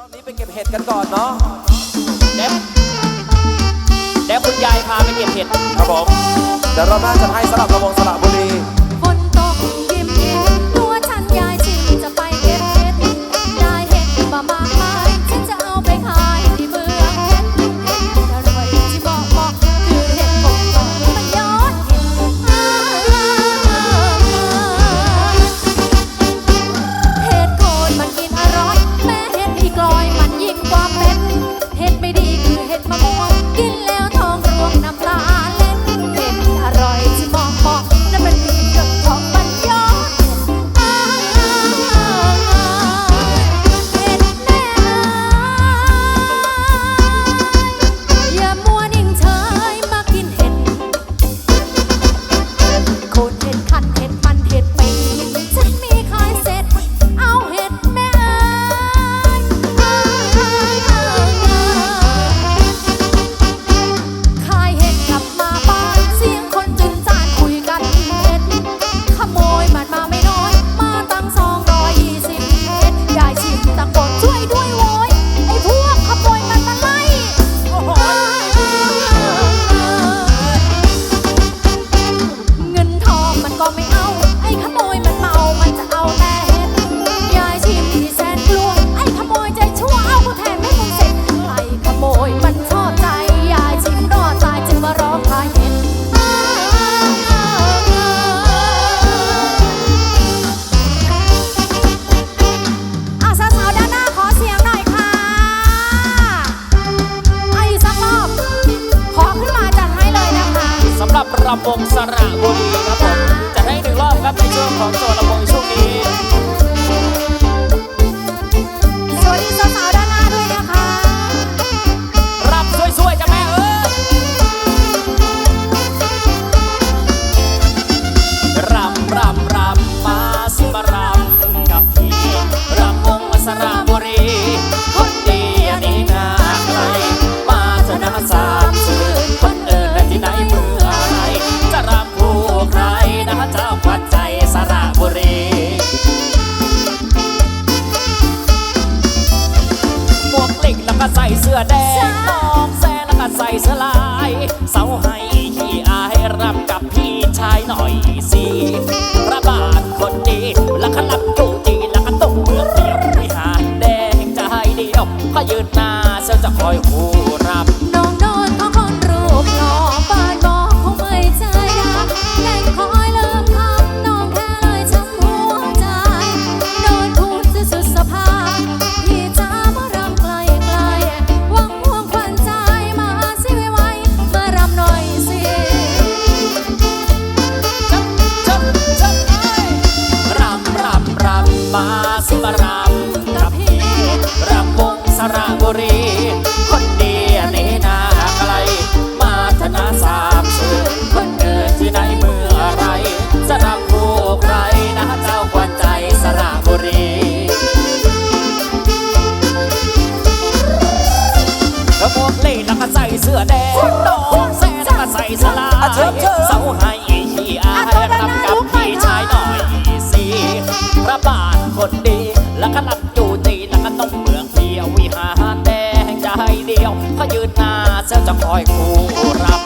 รอบนี้ไปเก็บเห็ดกันก่อนเนาะเด็บเด็บคุณยายพาไปเก็บเห็ดครับผมเดี๋ยวรอบหน้าจะให้สลับระวงสระบุรี อแดงน้องแซนแล้วก็ใส่สลาย เสาให้ที่อายรับกับพี่ชายหน่อยสิพระบาทคนดีแล้วก็รับจูจีแล้วก็ตกเมื่องเดียวไปหาแดงใจเดียวก็ยืนหน้าเสียจะคอยหูุรี คนเดียเนนาไกลมาธนาสามสื่อคนเดินที่ไหนเมื่อไรสนับผู้ใครนะเจ้าควันใจสระบุรีแล้บอกเล่นนักใส่เสื้อแดงน้องแซ่นักใส่สลาย จะคอยคู่รับ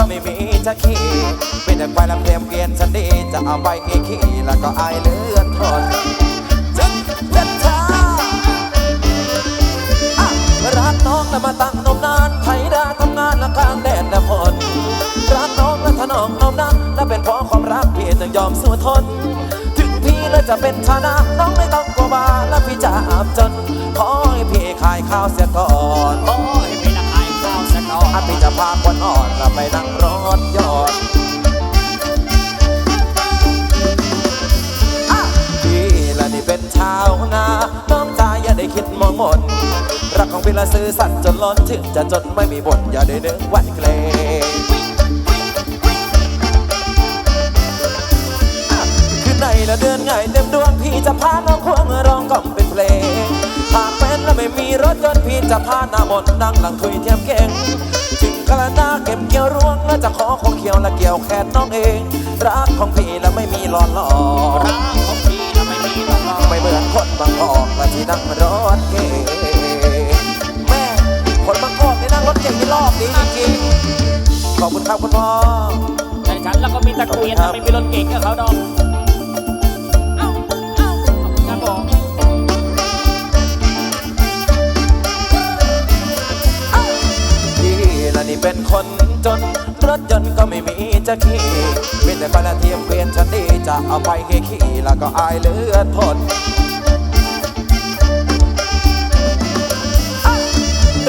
ก็ไม่มีจะขี่เป็นแต่ควายลำเลียมเกวียนฉันดีจะเอาไปขี่แล้วก็อายเลือนทนจึ๊ดจัดช้าอะรักน้องแล้วมาตั้งนมนานไทยดาทำงานและกลางแดดและฝนรักน้องและถนอมนมนานและเป็นเพราะความรักพี่จึงยอมสู้ทน ถึงพี่แล้วจะเป็นชนะน้องไม่ต้องกลัวบาและพี่จะอาบจนขอให้พี่ขายข้าวเสียก่อน พาคนอ่อนเราไปนั่งรถยอดพี่และนี่เป็นชาวนาน้องจาอย่าได้คิดมองหมน รักของพี่ละซื้อสัตย์จนล้นถึงจะจนไม่มีบ่นอย่าได้นึกวันเกรงคือในละเดือนไงเต็มดวงพี่จะพาน้องควงร้องกล่อมเป็นเพลงหากแม้นและไม่มีรถยนต์พี่จะพาหน้ามนนั่งหลังคุยเทียมเก่ง กระนาเก็บเกี่ยวรวงแล้วจะขอของเขียวและเกี่ยวแขนน้องเอง รักของพี่และไม่มีหลอนหลอรักของพี่ละไม่มีต้องรอไม่เหมือนคนบางกอกและที่นั่งรถเก๋แม่คนบางกอกนี่นั่งรถเก๋งนี่รอบดีจริงๆขอบคุณครับคุณพ่อแต่ฉันแล้วก็มีตะเกียงแต่ไม่มีรถเก่งกับเขาดอก เป็นคนจน รถยนต์ก็ไม่มีจะขี่เป็นแต่คนละเทียมเกวียนฉันดีจะเอาไปขี่แล้วก็อายเลือดทน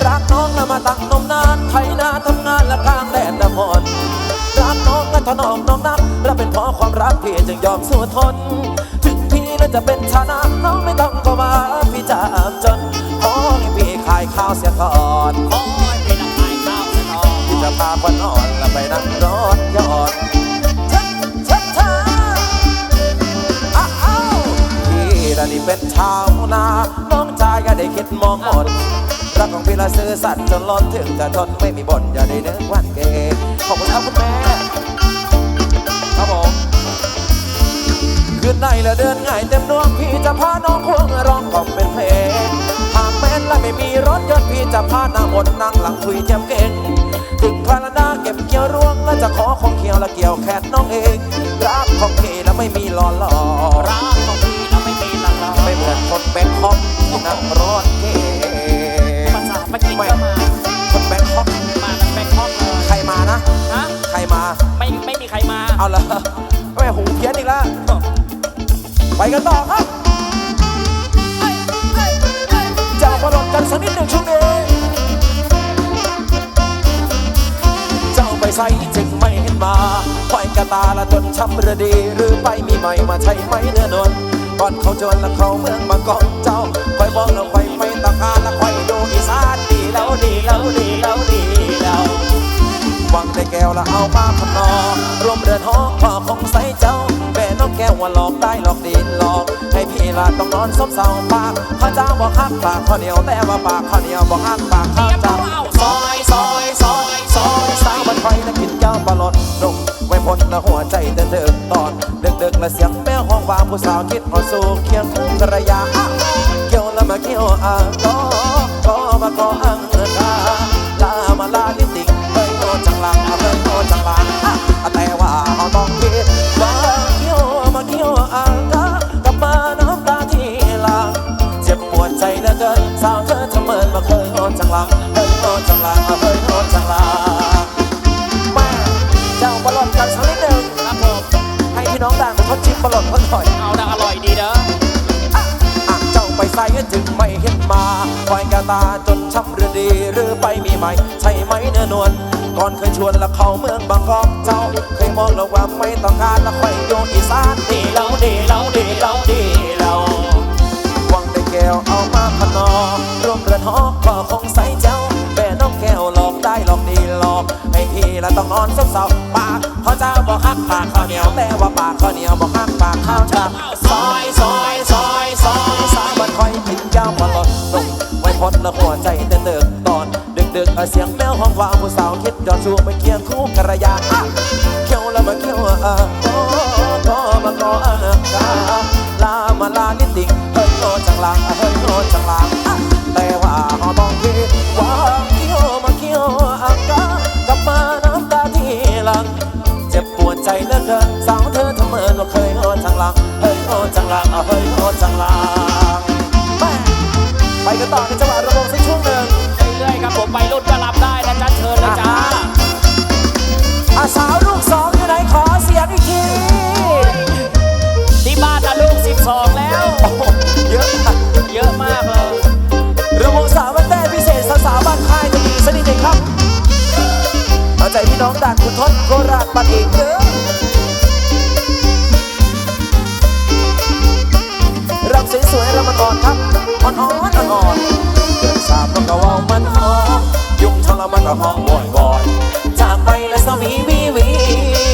รักน้องและมาตั้งนมนานไถนาทำงานและกลางแดดละฝนรักน้องและถนอมน้องนัก และเป็นเพราะความรักพี่จึงยอมสู้ทน ถึงพี่แล้วจะเป็นชนะน้องไม่ต้องก็มาพี่จะอาบจนขอให้พี่ขายข้าวเสียก่อน น่อยพี่จะพาคนอ่อนละไปนั่งรถยอดชัดชัดช้าอ้าวพี่ละนี่เป็นชาวนา น้องชายก็ได้คิดมองหมดรักของพี่ละซื้อสัตว์จนล้นถึงจะทนไม่มีบ่นอย่าได้นึกหวันเกขอบคุณครับคุณแม่ครับผมคืนในและเดือนง่ายเต็มดวงพี่จะพาน้องควงร้องกล่อมเป็นเพลงหากแม้นและไม่มีรถยนต์พี่จะพาหน้ามนต์นั่งหลังคุยเทียมเก่ง ก็บเกี่ยวรวงและจะขอของเขียวและเกี่ยวแขนน้องเอง รักของพี่และไม่มีหลอนหลอรักของพี่ละไม่มีต้องรอไม่เหมือนคนแบงคอกที่นั่งรถเก๋ภาษาปากีสก็มาคนแบงคอกมาแบงคอกเลยใครมานะฮะใครมาไม่ไม่มีใครมาเอาละแม่หูเพี้ยนอีกแล้วไปกันต่อครับจะมาหลดกันสักนิดหนึ่งช่วงนี้ ใส่จึงไม่เห็นมาคอยกระตาละจนช้ำระดี หรือไปมีใหม่มาใช่ไหมเนื้อนวลก่อนเขาจนและเขาเมืองมากองเจ้าคอยบอกแล้วคอยไม่ต้องการและคอยดูอีสานดีแล้วดีแล้วดีแล้วดีแล้ววังได้แก้วละเอามาพนอรวมเดินหอพ่อคงใส่เจ้าแม่น้องแก้วว่าหลอกได้หลอกดีหลอก ให้พี่ลาต้องนอนซบเศร้าปากพระเจ้าบอกฮักปากข้าเหนียวแต่ว่าปากข้าเหนียวบอกฮักปากข้าเจ้าซอยซอยซอย และกินเจ้าปลาหลอดนมไว้พ้นละหัวใจเดินเดินตอนดึกดึกและเสียงแม่ห้องวางผู้สาวคิดอสู่เคียงคู่ภรรยาอะเกี่ยวแล้วมาเกี่ยวอะก็ก็มาก็อังกาลามาลาลิติงเฮ้ยโอจังหลังอะเฮ้ยโอจังหลังอะแต่ว่าเขาต้องคิดว่าเกี่ยวมาเกี่ยวอะก็กลับมาน้ำตาที่หลังเจ็บปวดใจเหลือเกินสาวเธอทำเหมือนมาเคยโอนจังหลังเฮ้ยโอนจังหลังอะเฮ้ยโอนจังหลัง เขาชิมบอลลอนเขาหน่อยเอาดังอร่อยดีเด้ออะอะเจ้าไปใส่จึงไม่เห็นมาคอยกาตาจนช้ำหรือดีหรือไปมีใหม่ใช่ไหมเนื้อนวลก่อนเคยชวนแล้วเข้าเมืองบางกอกเจ้า เคยมองแล้วว่าไม่ต้องการแล้วค่อยโยนอีสานดีแล้วดีแล้วดีแล้วดีแล้วหวังได้แก้วเอามาพนอร่วมเรือนหอก็คงใส่เจ้า แม่น้องแก้วหลอกได้หลอกดีหลอกให้พี่ละต้องนอนซบเศร้าปากเขาเจ้าบอกฮักปากข้าวเหนียวแต่ว่าปากข้าวเหนียวบอกฮักปากข้าวเจ้าซอยซอยซอยซอยสายมันคอยกินเจ้ามาหลดลงไว้พ้นละหัวใจเต้นเดิกตอนดึกดึกเอเสียงแมวห้องว่างผู้สาวคิดยอดชูไปเคียงคู่กระยาเขียวแล้วมาเขียวอะก็มาก็อะกาลามาลาลิติงเฮ้ยโนจังลังเฮ้ยโนจังล่าง จังลางไปไปกันต่อในจังหวะระบงสักช่วงหนึ่งเรื่อยๆครับผมไปรุ่นก็รับได้นะจ๊ะเชิญนะจ๊ะอาสาวลูกสองอยู่ไหนขอเสียงอีกที ที่บ้านลูกสิบสองแล้วเยอะมากเยอะมากเลยระบงสาวบ้นแต้พิเศษสาวบ้านค่ายจะมีสนิทเลยครับเอาใจพี่น้องด่านคุณทศโคราชปัดเองเยอ สวยๆรำมันอ่อนครับอ่อนอ่อนอ่อนๆเดือนสามนกกระเว่ามันหอมยุงทรมันก็ห้องบ่อยๆจากไปแล้วสวีวีวี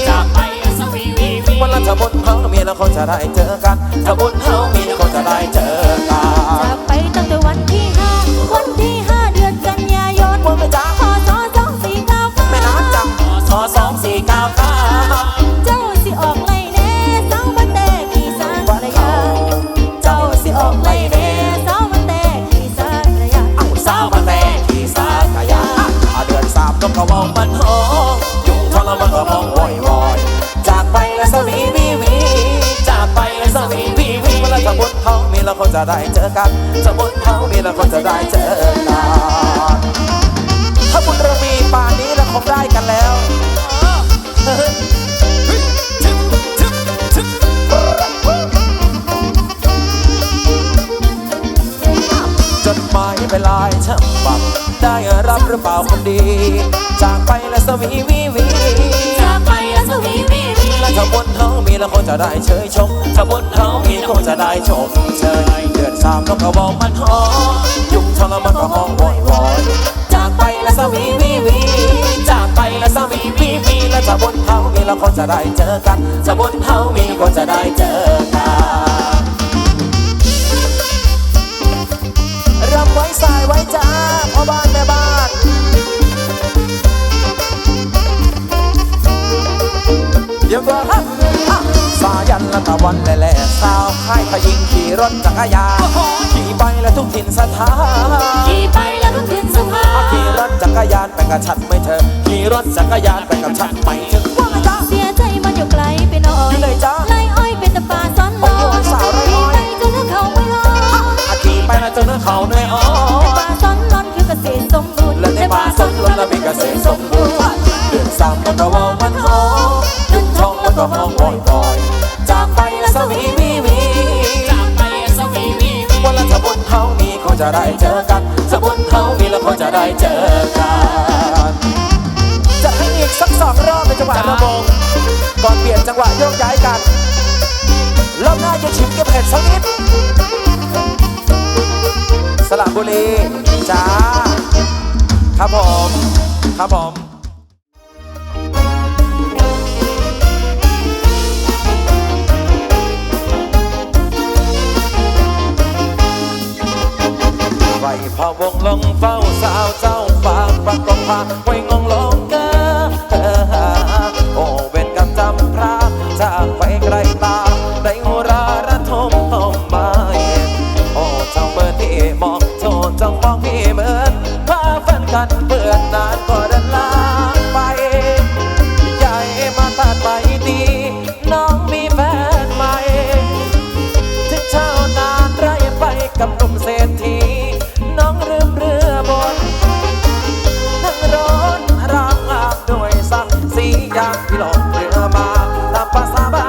จากไปสวีวีวีวันละถ้าบนเฮาเมียแล้วเขาจะได้เจอกันถ้าบนเฮามีแล้วเขาจะได้เจอกัน แล้วเขาจะได้เจอกันถ้าบนเฮามีแล้วเขาจะได้เจอกันถ้าบุญเรามีป่านนี้เราคงได้กันแล้วจดหมายเป็นลายฉบับได้รับหรือเปล่าคนดี จากไปแล้วสวีวีวีจากไปสวีวีวีและถ้าบนเฮามีแล้วคงจะได้เชยชมถ้าบนเฮามี คงจะได้ชมเชยเดือนสามนกกระบอกมันหอมยุงทรมันก็ห้องวอยวอยจากไปแล้วสวีวีวีจากไปแล้วสวีวีวีและจะบนเฮามีแล้วคงจะได้เจอกันจะบนเฮามีก็จะได้เจอกันรำไว้สายไว้จ้ ละตะวันแหล่ๆสาวค่ายขยิงขี่รถจักรยานขี่ไปแล้วทุกถิ่นสถานขี่ไปแล้วทุกคืนสภาอะขี่รถจักรยานไปกับฉันไม่เธอขี่รถจักรยานไปกับฉันไม่ถึงว่าไงจ๊ะเสียใจมันอยู่ไกลไปหน่อยอยู่ไหนจ๊ะไล่อ้อยเป็นแต่ป่าซ้อนลอโอ้โหสาวไร่อ้อยไปจนเธอเขาไม่รออะขี่ไปแล้วจนเขาเหนื่อยอ๋อแต่ป่าซ้อนลอนคือเกษตรสมบูรณ์และในป่าสนลนและมีเกษตรสมบูรณ์เดือนสามมันก็ว่ามันหอมยุงทองมันก็ห้องบ่อยๆจา จะได้เจอกันถ้าบนเฮามีแล้วก็จะได้เจอกันจะให้อีกสักสองรอบในจังหวะระบงก่อนเปลี่ยนจังหวะโยกย้ายกันรอบหน้าจะชิมเก็บเห็ดสักนิดสระบุรีจ้าครับผม ครับผม พอวงลงเฝ้าสาวเจ้าฝากประกองพาไว้งงลงเกอเออโอเวนกำจำพระจากไปไกลตา ได้หุราระทมต้มไม้โอ้เจ้าเปิดที่มองโชว์จ้องมองพี่เหมือนพาแฟนกันเปื่อนนานก็เดินลางไป ใหญ่มาตัดไปดีน้องมีแฟนใหม่ถึงเช้านานไรไปกับหนุ่มเศรษฐี ต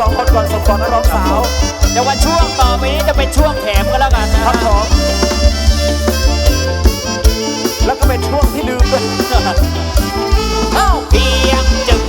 สองคนก่อนสมก่อนนักร้องสาวเดี๋ยววันช่วงต่อไปนี้จะเป็นช่วงแถมก็แล้วกันนะครับผมแล้วก็เป็นช่วงที่ลืมด้เอ้าเพียงจึง